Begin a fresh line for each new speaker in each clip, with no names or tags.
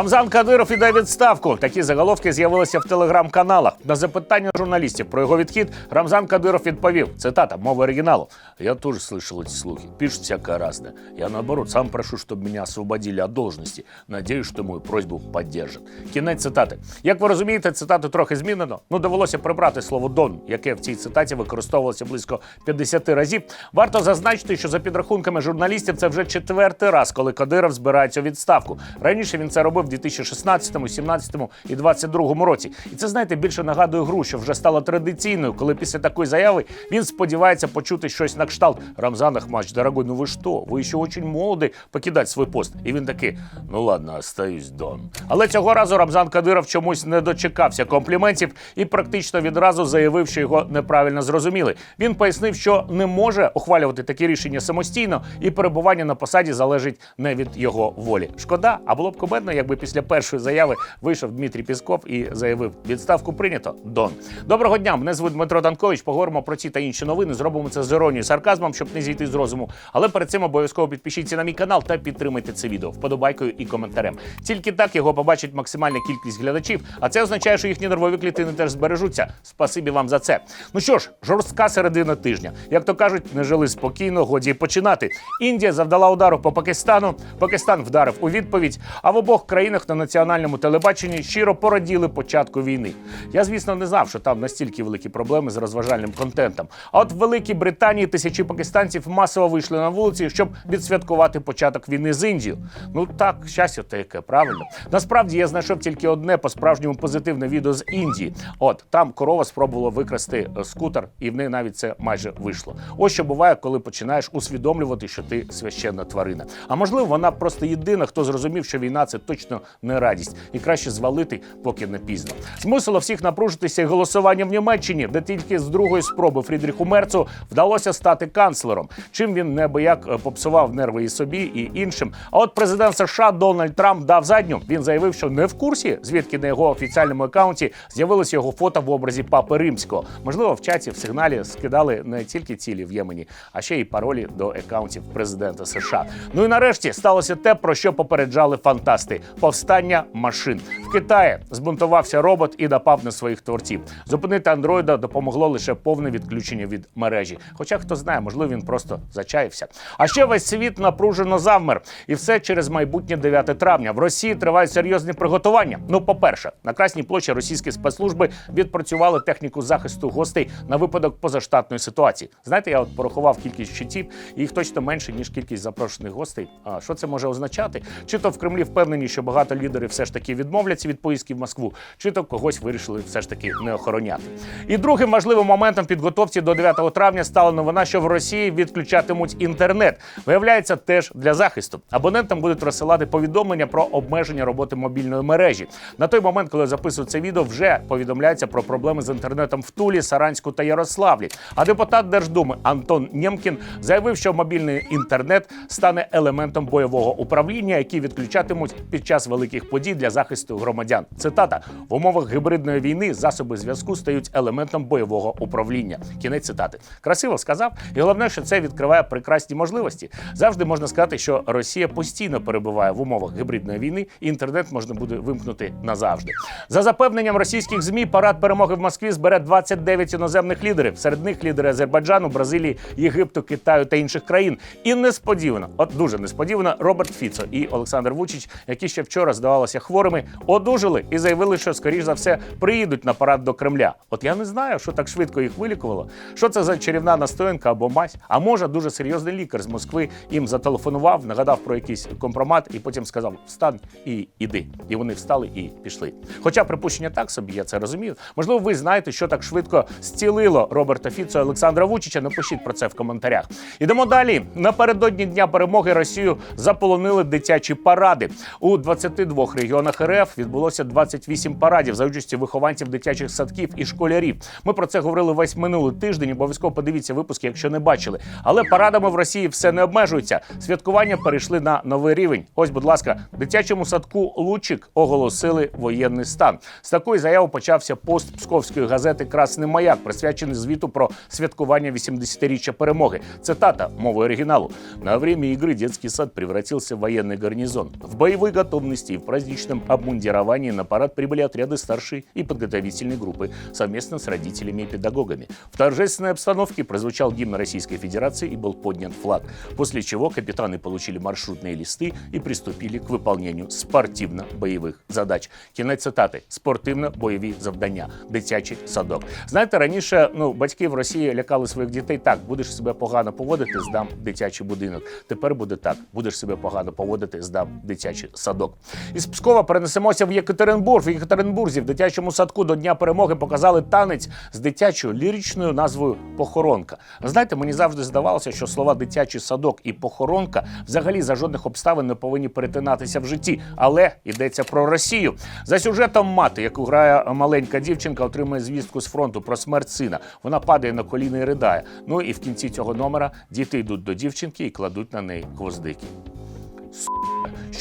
Рамзан Кадиров іде відставку. Такі заголовки з'явилися в телеграм-каналах. На запитання журналістів про його відхід Рамзан Кадиров відповів: цитата мови оригіналу. Я тоже слышал эти слухи. Пишут всякое разное. Я наоборот сам прошу, чтобы меня освободили от должности. Надеюсь, что мою просьбу поддержат. Кінець цитати. Як ви розумієте, цитату трохи змінено. Ну довелося прибрати слово Дон, яке в цій цитаті використовувалося близько 50 разів. Варто зазначити, що за підрахунками журналістів це вже четвертий раз, коли Кадиров збирається у відставку. Раніше він це робив в 2016, 17 і 22 році. І це знаєте більше нагадує гру, що вже стала традиційною, коли після такої заяви він сподівається почути щось на кшталт Рамзан Ахмач, дорогой, ну ви що? Ви ще очень молодий покидати свій пост. І він такий: ну ладно, остаюсь Дон. Але цього разу Рамзан Кадиров чомусь не дочекався компліментів і практично відразу заявив, що його неправильно зрозуміли. Він пояснив, що не може ухвалювати такі рішення самостійно, і перебування на посаді залежить не від його волі. Шкода, а було б кумедно, якби після першої заяви вийшов Дмитрій Пісков і заявив: відставку прийнято. Дон. Доброго дня. Мене звуть Дмитро Данкович. Поговоримо про ці та інші новини. Зробимо це з іронією, сарказмом, щоб не зійти з розуму. Але перед цим обов'язково підпишіться на мій канал та підтримайте це відео вподобайкою і коментарем. Тільки так його побачить максимальна кількість глядачів, а це означає, що їхні нервові клітини теж збережуться. Спасибі вам за це. Ну що ж, жорстка середина тижня. Як то кажуть, не жили спокійно, годі починати. Індія завдала удару по Пакистану. Пакистан вдарив у відповідь. А в обох країнах на національному телебаченні щиро пораділи початку війни. Я, звісно, не знав, що там настільки великі проблеми з розважальним контентом. А от в Великій Британії тисячі пакистанців масово вийшли на вулиці, щоб відсвяткувати початок війни з Індією. Ну так, щастя таке, правильно. Насправді я знайшов тільки одне по-справжньому позитивне відео з Індії. От там корова спробувала викрасти е, скутер, і в неї навіть це майже вийшло. Ось що буває, коли починаєш усвідомлювати, що ти священна тварина. А можливо, вона просто єдина, хто зрозумів, що війна це точно не радість, і краще звалити, поки не пізно. Змусило всіх напружитися і голосування в Німеччині, де тільки з другої спроби Фрідріху Мерцу вдалося стати канцлером. Чим він небияк е, попсував нерви і собі, і іншим. А от президент США Дональд Трамп дав задню. Він заявив, що не в курсі, звідки на його офіціальному аккаунті з'явилося його фото в образі папи римського. Можливо, в чаті в сигналі скидали не тільки цілі в Ємені, а ще й паролі до аккаунтів президента США. Ну і нарешті сталося те, про що попереджали фантасти: повстання машин в Китаї. Збунтувався робот і напав на своїх творців. Зупинити андроїда допомогло лише повне відключення від мережі. Хоча хто знає, можливо, він просто зачаявся. А ще весь світ напружено завмер, і все через майбутнє 9 травня. В Росії тривають серйозні приготування. Ну, по-перше, на Красній площі російські спецслужби відпрацювали техніку захисту гостей на випадок позаштатної ситуації. Знаєте, я от порахував кількість щитів, їх точно менше ніж кількість запрошених гостей. А що це може означати? Чи то в Кремлі впевнені, що багато лідерів все ж таки відмовляться від поїздки в Москву, чи то когось вирішили все ж таки не охороняти. І другим важливим моментом підготовці до 9 травня стала новина, що в Росії відключатимуть інтернет. Виявляється, теж для захисту. Абонентам будуть розсилати повідомлення про обмеження роботи мобільної мережі. На той момент, коли я записую це відео, вже повідомляється про проблеми з інтернетом в Тулі, Саранську та Ярославлі. А депутат Держдуми Антон Нємкін заявив, що мобільний інтернет стане елементом бойового управління, який відключатимуть під час великих подій для захисту громадян. Цитата в умовах гібридної війни засоби зв'язку стають елементом бойового управління. Кінець цитати красиво сказав, і головне, що це відкриває прекрасні можливості. Завжди можна сказати, що Росія постійно перебуває в умовах гібридної війни, і інтернет можна буде вимкнути назавжди. За запевненням російських змі, парад перемоги в Москві збере 29 іноземних лідерів. Серед них лідери Азербайджану, Бразилії, Єгипту, Китаю та інших країн. І несподівано, от дуже несподівано, Роберт Фіцо і Олександр Вучич, які ще вчора здавалося хворими, одужали і заявили, що скоріш за все приїдуть на парад до Кремля. От я не знаю, що так швидко їх вилікувало. Що це за чарівна настоянка або мазь? А може, дуже серйозний лікар з Москви їм зателефонував, нагадав про якийсь компромат і потім сказав: Встань і іди. І вони встали і пішли. Хоча припущення так собі, я це розумію. Можливо, ви знаєте, що так швидко зцілило Роберта Фіцо Олександра Вучича. Напишіть про це в коментарях. Ідемо далі. Напередодні дня перемоги Росію заполонили дитячі паради. У 22 регіонах РФ відбулося 28 парадів за участі вихованців дитячих садків і школярів. Ми про це говорили весь минулий тиждень. Обов'язково подивіться випуски, якщо не бачили. Але парадами в Росії все не обмежується. Святкування перейшли на новий рівень. Ось, будь ласка, дитячому садку Лучик оголосили воєнний стан. З такої заяви почався пост псковської газети Красний маяк, присвячений звіту про святкування 80-річчя перемоги. Цитата мовою оригіналу: на время игры детский сад превратился в военный гарнизон. В бойовий боевой готовности активности и в праздничном обмундировании на парад прибыли отряды старшей и подготовительной группы совместно с родителями и педагогами. В торжественной обстановке прозвучал гимн Российской Федерации и был поднят флаг, после чего капитаны получили маршрутные листы и приступили к выполнению спортивно-бойових задач. Кінець цитати: спортивно-бойові завдання, дитячий садок. Знаєте, раніше ну батьки в Росії лякали своїх дітей так: будеш себе погано поводити, здам дитячий будинок. Тепер буде так: будеш себе погано поводити, здам дитячий садок. Із Пскова перенесемося в Єкатеринбург. В Єкатеринбурзі в дитячому садку до Дня перемоги показали танець з дитячою ліричною назвою Похоронка. Знаєте, мені завжди здавалося, що слова дитячий садок і похоронка взагалі за жодних обставин не повинні перетинатися в житті. Але йдеться про Росію. За сюжетом мати, яку грає маленька дівчинка, отримує звістку з фронту про смерть сина. Вона падає на коліна і ридає. Ну і в кінці цього номера діти йдуть до дівчинки і кладуть на неї гвоздики.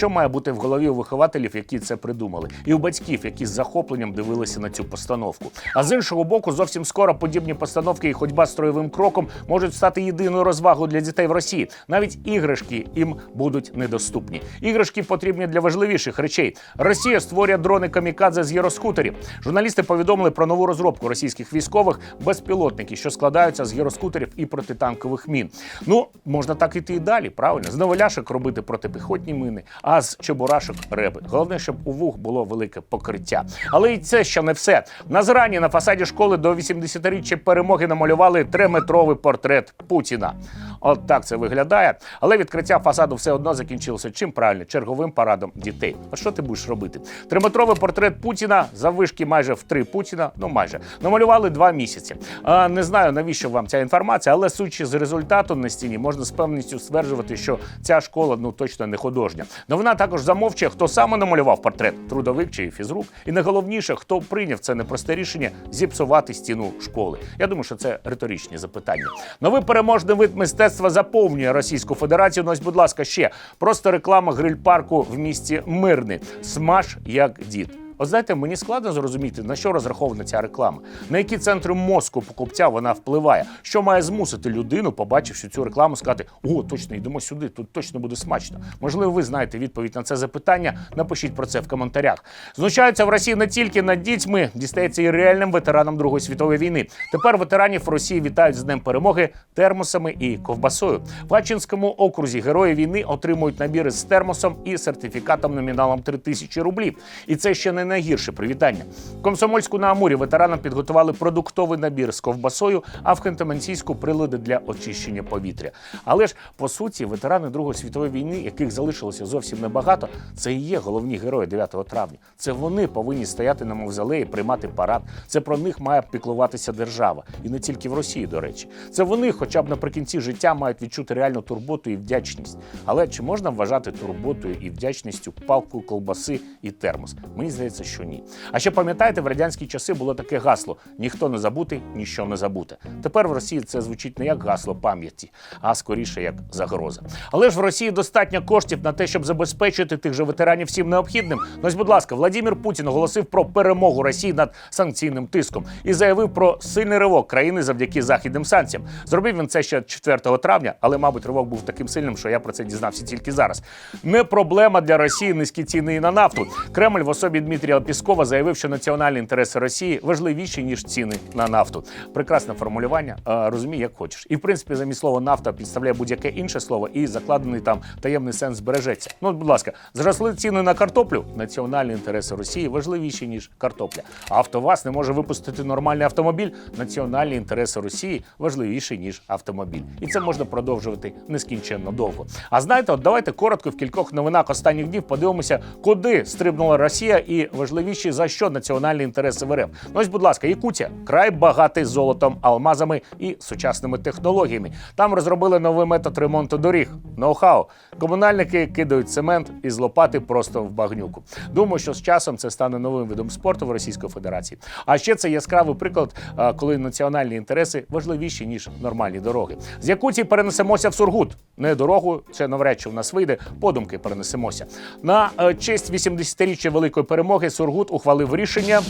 Що має бути в голові у вихователів, які це придумали, і у батьків, які з захопленням дивилися на цю постановку. А з іншого боку, зовсім скоро подібні постановки і ходьба строєвим кроком можуть стати єдиною розвагою для дітей в Росії. Навіть іграшки їм будуть недоступні. Іграшки потрібні для важливіших речей. Росія створює дрони камікадзе з гіроскутерів. Журналісти повідомили про нову розробку російських військових безпілотників, що складаються з гіроскутерів і протитанкових мін. Ну можна так іти і далі, правильно з новоляшок робити протипіхотні мини, а з чебурашок реби. Головне, щоб у вух було велике покриття. Але і це ще не все. На зрані на фасаді школи до 80-річчя перемоги намалювали триметровий портрет Путіна. От так це виглядає. Але відкриття фасаду все одно закінчилося чим правильно черговим парадом дітей. А що ти будеш робити? Триметровий портрет Путіна заввишки майже в три Путіна. Ну майже намалювали два місяці. А, не знаю навіщо вам ця інформація, але судячи з результату на стіні, можна з певністю стверджувати, що ця школа ну точно не художня. Вона також замовчує, хто саме намалював портрет трудовик чи фізрук. І найголовніше, хто прийняв це непросте рішення зіпсувати стіну школи. Я думаю, що це риторичні запитання. Новий переможний вид мистецтва заповнює Російську Федерацію. Ну ось, будь ласка, ще просто реклама гриль-парку в місті Мирний. Смаж як дід. От знаєте, мені складно зрозуміти, на що розрахована ця реклама, на які центри мозку покупця вона впливає, що має змусити людину, побачивши цю рекламу, сказати: О, точно йдемо сюди, тут точно буде смачно. Можливо, ви знаєте відповідь на це запитання. Напишіть про це в коментарях. Знущаються в Росії не тільки над дітьми, дістається і реальним ветеранам Другої світової війни. Тепер ветеранів Росії вітають з Днем перемоги термосами і ковбасою. В Ачинському окрузі герої війни отримують набіри з термосом і сертифікатом номіналом 3000 рублів. І це ще не найгірше привітання. Комсомольську на Амурі ветеранам підготували продуктовий набір з ковбасою, а в Ханты-Мансійську прилади для очищення повітря. Але ж по суті, ветерани Другої світової війни, яких залишилося зовсім небагато, це і є головні герої 9 травня. Це вони повинні стояти на мавзолеї, приймати парад. Це про них має піклуватися держава, і не тільки в Росії, до речі. Це вони, хоча б наприкінці життя, мають відчути реальну турботу і вдячність. Але чи можна вважати турботою і вдячністю палку колбаси і термос? Мені здається, що ні. А ще пам'ятаєте, в радянські часи було таке гасло: ніхто не забутий, ніщо не забуте. Тепер в Росії це звучить не як гасло пам'яті, а скоріше як загроза. Але ж в Росії достатньо коштів на те, щоб забезпечити тих же ветеранів всім необхідним. Ну ось, будь ласка, Владимир Путін оголосив про перемогу Росії над санкційним тиском і заявив про сильний ривок країни завдяки західним санкціям. Зробив він це ще 4 травня, але, мабуть, ривок був таким сильним, що я про це дізнався тільки зараз. Не проблема для Росії низькі ціни на нафту. Кремль в особі Дмитрія Піскова заявив, що національні інтереси Росії важливіші ніж ціни на нафту. Прекрасне формулювання. Розумій, як хочеш. І в принципі, замість слова нафта підставляє будь-яке інше слово, і закладений там таємний сенс збережеться. Ну, будь ласка, зросли ціни на картоплю. Національні інтереси Росії важливіші ніж картопля. АвтоВАЗ не може випустити нормальний автомобіль. Національні інтереси Росії важливіші ніж автомобіль. І це можна продовжувати нескінченно довго. А знаєте, от давайте коротко в кількох новинах останніх днів подивимося, куди стрибнула Росія і важливіші за що національні інтереси в РФ. Ну ось, будь ласка, Якутія край багатий золотом, алмазами і сучасними технологіями. Там розробили новий метод ремонту доріг. Ноу-хау. Комунальники кидають цемент із лопати просто в багнюку. Думаю, що з часом це стане новим видом спорту в Російської Федерації. А ще це яскравий приклад, коли національні інтереси важливіші ніж нормальні дороги. З Якутії перенесемося в Сургут. Не дорогою, це навряд чи в нас вийде. Подумки перенесемося. На е, честь 80-річчя великої перемоги Сургут ухвалив рішення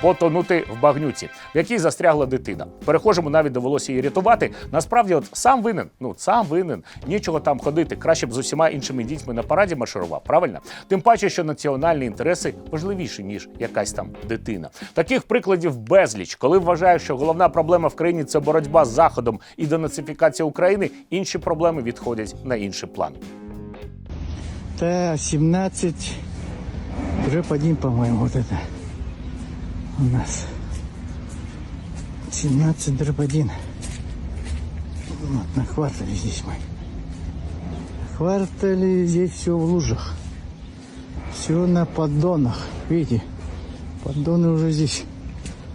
потонути в багнюці, в якій застрягла дитина. Перехожому навіть довелося її рятувати. Насправді, от сам винен. Ну сам винен. Нічого там ходити. Краще б з усіма іншими дітьми на параді марширував. Правильно? Тим паче, що національні інтереси важливіші ніж якась там дитина. Таких прикладів безліч, коли вважаю, що головна проблема в країні це боротьба з заходом і денацифікація України. Інші проблеми відходять на інший план.
Т-17 рэп 1, по-моему, вот это у нас. 17 дробь 1. Вот, на квартале здесь мы. На квартале здесь все в лужах. Все на поддонах. Видите, поддоны уже здесь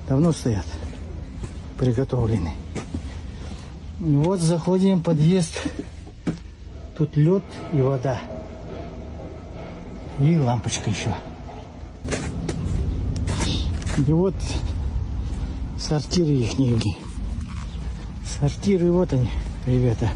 давно стоят. Приготовлены. Вот заходим в подъезд. Тут лед и вода. И лампочка еще. И вот сортиры их Сортиры, вот они, ребята.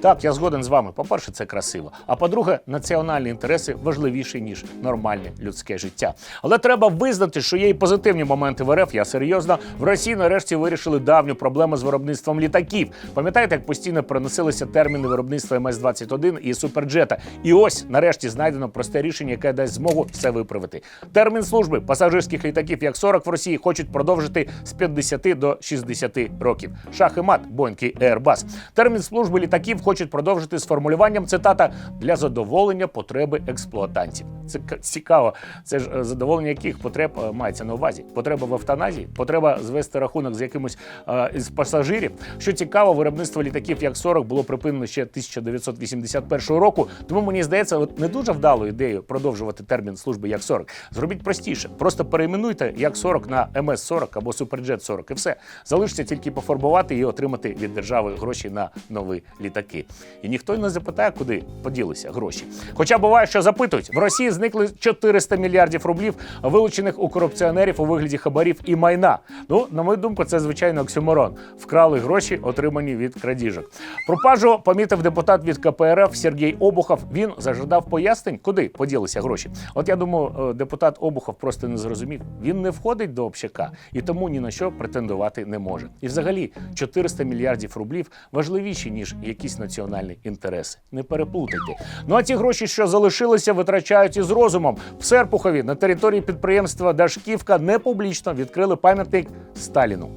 Так, я згоден з вами. По-перше, це красиво. А по-друге, національні інтереси важливіші ніж нормальне людське життя. Але треба визнати, що є і позитивні моменти в РФ. Я серйозно в Росії нарешті вирішили давню проблему з виробництвом літаків. Пам'ятаєте, як постійно переносилися терміни виробництва МС-21 і суперджета? І ось нарешті знайдено просте рішення, яке дасть змогу все виправити. Термін служби пасажирських літаків як 40 в Росії хочуть продовжити з 50 до 60 років. Шах і мат, Boeing і Airbus. Термін служби літаків хочуть продовжити з формулюванням цитата для задоволення потреби експлуатантів. Це цікаво. Це ж е, задоволення яких потреб е, мається на увазі? Потреба в евтаназії, потреба звести рахунок з якимось е, із пасажирів. Що цікаво, виробництво літаків як 40 було припинено ще 1981 року. Тому мені здається, от не дуже вдало ідею продовжувати термін служби як 40. Зробіть простіше. Просто перейменуйте як 40 на МС 40 або Суперджет 40 і все. Залишиться тільки пофарбувати і отримати від держави гроші на нові літаки. І ніхто не запитає, куди поділися гроші. Хоча буває, що запитують, в Росії зникли 400 мільярдів рублів, вилучених у корупціонерів у вигляді хабарів і майна. Ну, на мою думку, це звичайно оксюморон. Вкрали гроші, отримані від крадіжок. Пропажу помітив депутат від КПРФ Сергій Обухов. Він зажадав пояснень, куди поділися гроші. От я думаю, е, депутат Обухов просто не зрозумів. Він не входить до общака і тому ні на що претендувати не може. І взагалі 400 мільярдів рублів важливіші ніж якісь національні інтереси. Не переплутайте. Ну а ті гроші, що залишилися, витрачають із розумом. В Серпухові на території підприємства Дашківка не публічно відкрили пам'ятник Сталіну.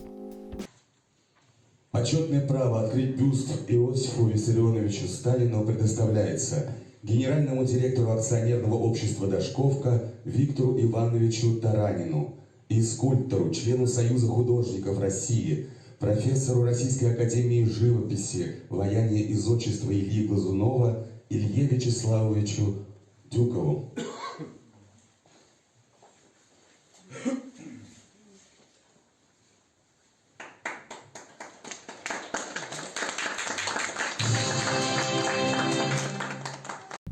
Почетное право открыть бюст Иосифу Виссарионовичу Сталину предоставляется генеральному директору акционерного общества «Дашковка» Виктору Ивановичу Таранину и скульптору, члену Союза художников России, профессору Российской академии живописи, ваяния из отчества Ильи Глазунова Илье Вячеславовичу Дюкову.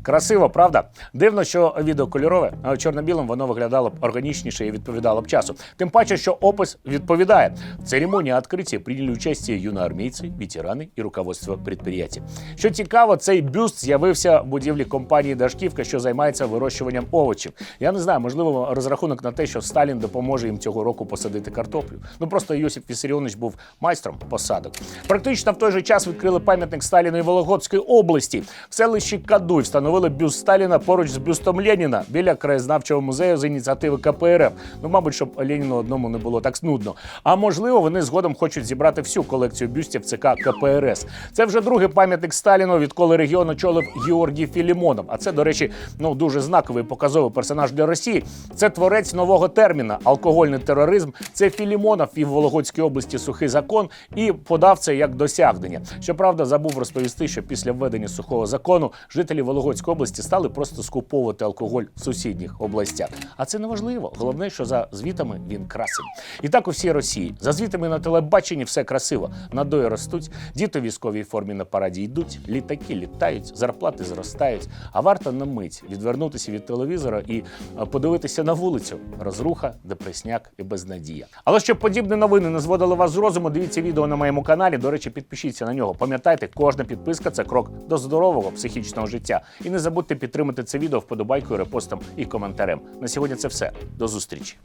Красиво, правда? Дивно, що відео кольорове, а чорно-білим воно виглядало б органічніше і відповідало б часу. Тим паче, що опис відповідає. В церемонії відкриття прийняли участь юноармійці, ветерани і руководство підприємства. Що цікаво, цей бюст з'явився в будівлі компанії Дашківка, що займається вирощуванням овочів. Я не знаю, можливо, розрахунок на те, що Сталін допоможе їм цього року посадити картоплю. Ну просто Йосип Вісаріонович був майстром посадок. Практично в той же час відкрили пам'ятник Сталіну і Вологодської області. В селищі Кадуй встановили бюст Сталіна поруч з бюстом Леніна біля краєзнавчого музею з ініціативи КПРФ. Ну, мабуть, щоб Леніну одному не було так снудно. А можливо, вони згодом хочуть зібрати всю колекцію бюстів ЦК КПРС. Це вже другий пам'ятник Сталіну, відколи регіон очолив Георгій Філімонов. А це, до речі, ну дуже знаковий показовий персонаж для Росії. Це творець нового терміна алкогольний тероризм. Це Філімонов і в Вологодській області сухий закон і подав це як досягнення. Щоправда, забув розповісти, що після введення сухого закону жителі Вологодської області стали просто скуповувати алкоголь в сусідніх областях. А це не важливо. Головне, що за звітами він красив. І так у всій Росії. За звітами на телебаченні все красиво. Надої ростуть, діти в військовій формі на параді йдуть, літаки літають, зарплати зростають. А варто на мить відвернутися від телевізора і е, подивитися на вулицю. Розруха, депресняк і безнадія. Але щоб подібні новини не зводили вас з розуму, дивіться відео на моєму каналі. До речі, підпишіться на нього. Пам'ятайте, кожна підписка це крок до здорового психічного життя. І не забудьте підтримати це відео вподобайкою, репостом і коментарем. На сьогодні це все. До зустрічі.